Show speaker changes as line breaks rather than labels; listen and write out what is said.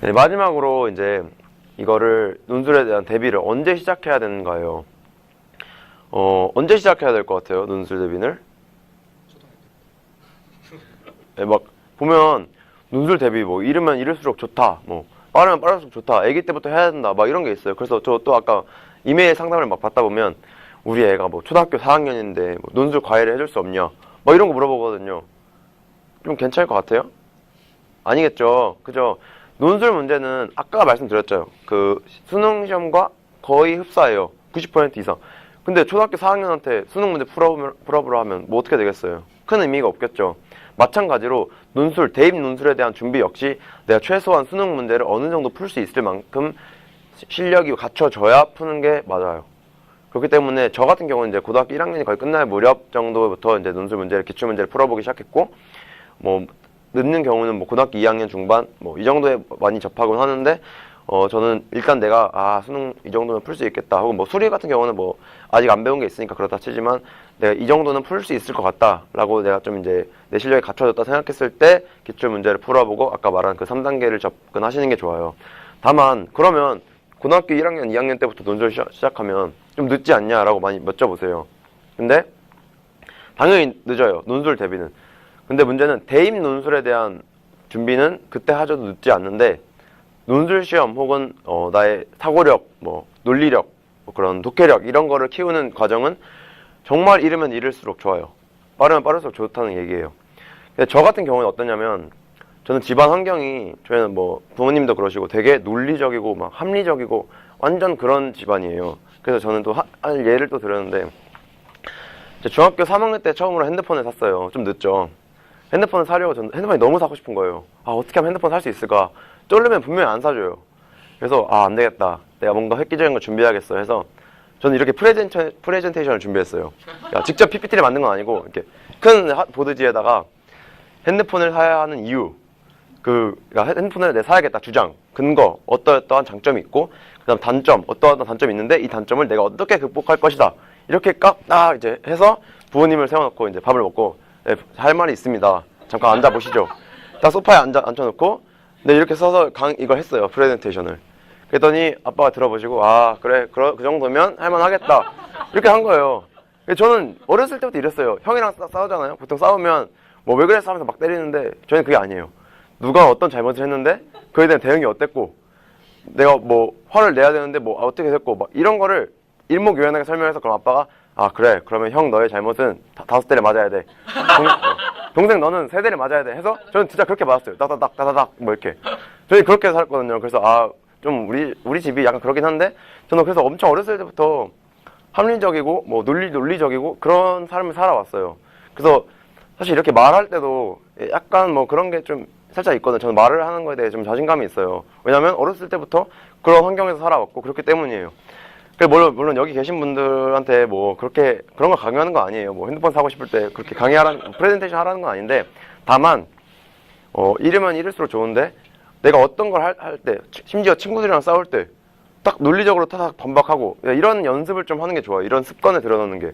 네, 마지막으로 이제 이거를 논술에 대한 대비를 언제 시작해야 되는가요? 어, 언제 시작해야 될 것 같아요? 논술 대비를? 네, 막 보면 논술 대비 뭐 이르면 이를수록 좋다. 뭐 빠르면 빠를수록 좋다. 아기 때부터 해야 된다. 막 이런 게 있어요. 그래서 저 또 아까 이메일 상담을 막 받다 보면 우리 애가 뭐 초등학교 4학년인데 뭐 논술 과외를 해줄 수 없냐? 뭐 이런 거 물어보거든요. 좀 괜찮을 것 같아요? 아니겠죠. 그죠? 논술 문제는 아까 말씀드렸죠. 그 수능 시험과 거의 흡사해요. 90% 이상. 근데 초등학교 4학년한테 수능 문제 풀어, 풀어보라 하면 뭐 어떻게 되겠어요? 큰 의미가 없겠죠. 마찬가지로 논술, 대입 논술에 대한 준비 역시 내가 최소한 수능 문제를 어느 정도 풀 수 있을 만큼 시- 실력이 갖춰져야 푸는 게 맞아요. 그렇기 때문에 저 같은 경우는 이제 고등학교 1학년이 거의 끝날 무렵 정도부터 이제 논술 문제를 기출 문제를 풀어보기 시작했고 뭐 늦는 경우는 뭐 고등학교 2학년 중반 뭐 이 정도에 많이 접하곤 하는데 어 저는 일단 내가 아 수능 이 정도는 풀수 있겠다 혹은 뭐 수리 같은 경우는 뭐 아직 안 배운 게 있으니까 그렇다 치지만 내가 이 정도는 풀 수 있을 것 같다라고 내가 좀 이제 내 실력이 갖춰졌다 생각했을 때 기출 문제를 풀어보고 아까 말한 그 3단계를 접근하시는 게 좋아요. 다만 그러면 고등학교 1학년, 2학년 때부터 논술 시- 시작하면 좀 늦지 않냐라고 많이 여쭤보세요. 근데 당연히 늦어요. 논술 대비는. 근데 문제는 대입 논술에 대한 준비는 그때 하셔도 늦지 않는데 논술 시험 혹은 어, 나의 사고력, 뭐 논리력, 뭐 그런 독해력 이런 거를 키우는 과정은 정말 이르면 이를수록 좋아요. 빠르면 빠를수록 좋다는 얘기예요. 근데 저 같은 경우는 어떠냐면 저는 집안 환경이 저희는 뭐 부모님도 그러시고 되게 논리적이고 막 합리적이고 완전 그런 집안이에요. 그래서 저는 또 하, 한 예를 또 들었는데 제 중학교 3학년 때 처음으로 핸드폰을 샀어요. 좀 늦죠. 핸드폰을 사려고 저는 핸드폰이 너무 사고 싶은 거예요. 아 어떻게 하면 핸드폰 살 수 있을까? 쫄르면 분명히 안 사줘요. 그래서 아 안 되겠다. 내가 뭔가 획기적인 걸 준비해야겠어 해서 저는 이렇게 프레젠테, 프레젠테이션을 준비했어요. 그러니까 직접 PPT를 만든 건 아니고 이렇게 큰 하- 보드지에다가 핸드폰을 사야 하는 이유, 그 그러니까 핸드폰을 내 사야겠다 주장, 근거, 어떠어떠한 장점이 있고 그다음 단점, 어떠어떠한 단점이 있는데 이 단점을 내가 어떻게 극복할 것이다. 이렇게 깍딱 이제 해서 부모님을 세워놓고 이제 밥을 먹고 네, 할 말이 있습니다. 잠깐 앉아 보시죠. 딱 소파에 앉아 앉혀놓고 네 이렇게 써서 강 이걸 했어요 프레젠테이션을. 그랬더니 아빠가 들어보시고 아 그래 그러, 그 정도면 할만하겠다 이렇게 한 거예요. 저는 어렸을 때부터 이랬어요. 형이랑 싸, 싸우잖아요. 보통 싸우면 뭐 왜 그랬어 하면서 막 때리는데 저희는 그게 아니에요. 누가 어떤 잘못을 했는데 그에 대한 대응이 어땠고 내가 뭐 화를 내야 되는데 뭐 어떻게 됐고 막 이런 거를 일목요연하게 설명해서 그럼 아빠가 아 그래. 그러면 형 너의 잘못은 다, 다섯 대를 맞아야 돼. 동, 어, 동생 너는 세 대를 맞아야 돼. 해서 저는 진짜 그렇게 맞았어요. 따다닥 따다닥 뭐 이렇게. 저희 그렇게 살았거든요. 그래서 아 좀 우리 우리 집이 약간 그러긴 한데 저는 그래서 엄청 어렸을 때부터 합리적이고 뭐 논리 논리적이고 그런 삶을 살아왔어요. 그래서 사실 이렇게 말할 때도 약간 뭐 그런 게 좀 살짝 있거든요. 저는 말을 하는 거에 대해 좀 자신감이 있어요. 왜냐하면 어렸을 때부터 그런 환경에서 살아왔고 그렇기 때문이에요. 그 물론 물론 여기 계신 분들한테 뭐 그렇게 그런 걸 강요하는 거 아니에요. 뭐 핸드폰 사고 싶을 때 그렇게 강의하라는 프레젠테이션 하라는 건 아닌데 다만 어 이르면 이를수록 좋은데 내가 어떤 걸 할 때 심지어 친구들이랑 싸울 때 딱 논리적으로 타닥 반박하고 이런 연습을 좀 하는 게 좋아요. 이런 습관을 들여놓는 게